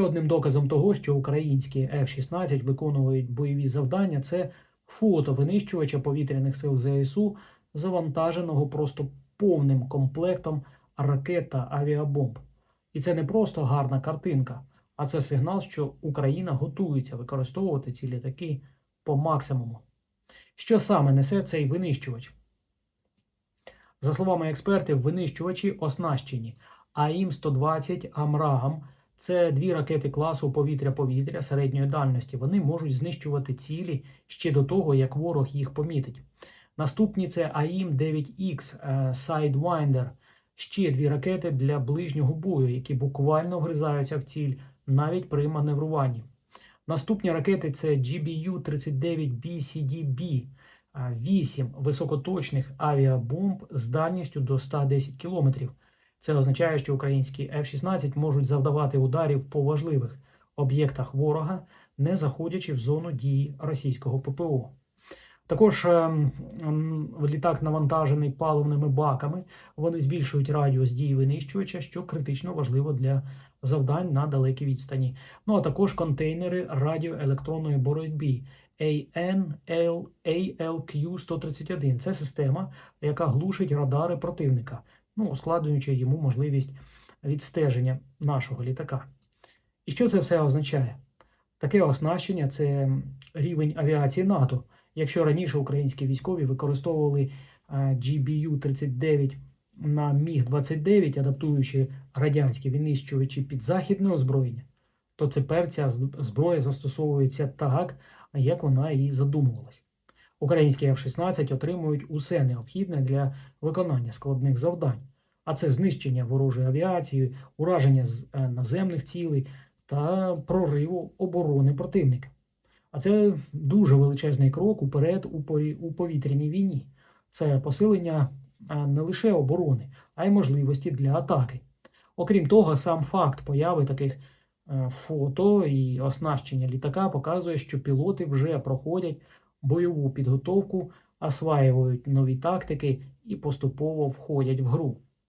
Одним доказом того, що українські F-16 виконують бойові завдання, це фото винищувача повітряних сил ЗСУ, завантаженого просто повним комплектом ракет та авіабомб. І це не просто гарна картинка, а це сигнал, що Україна готується використовувати ці літаки по максимуму. Що саме несе цей винищувач? За словами експертів, винищувачі оснащені АІМ-120 Амрам – це дві ракети класу повітря-повітря середньої дальності. Вони можуть знищувати цілі ще до того, як ворог їх помітить. Наступні це АІМ-9Х е, Sidewinder – ще дві ракети для ближнього бою, які буквально вгризаються в ціль навіть при маневруванні. Наступні ракети це GBU-39BCDB – 8 високоточних авіабомб з дальністю до 110 км. Це означає, що українські F-16 можуть завдавати ударів по важливих об'єктах ворога, не заходячи в зону дії російського ППО. Також ем, ем, літак навантажений паливними баками. Вони збільшують радіус дії винищувача, що критично важливо для завдань на далекій відстані. Ну а також контейнери радіоелектронної боротьби ANLQ-131. Це система, яка глушить радари противника, ну, ускладнюючи йому можливість відстеження нашого літака. І що це все означає? Таке оснащення це рівень авіації НАТО. Якщо раніше українські військові використовували е, GBU-39 на Міг-29, адаптуючи радянські винищувачі під західне озброєння, то тепер ця зброя застосовується так, як вона і задумувалась. Українські F-16 отримують усе необхідне для виконання складних завдань, а це знищення ворожої авіації, ураження з- е, наземних цілей та прориву оборони противника. А це дуже величезний крок уперед у повітряній війні. Це посилення не лише оборони, а й можливості для атаки. Окрім того, сам факт появи таких е, фото і оснащення літака показує, що пілоти вже проходять бойову підготовку, осваюють нові тактики і поступово входять в гру.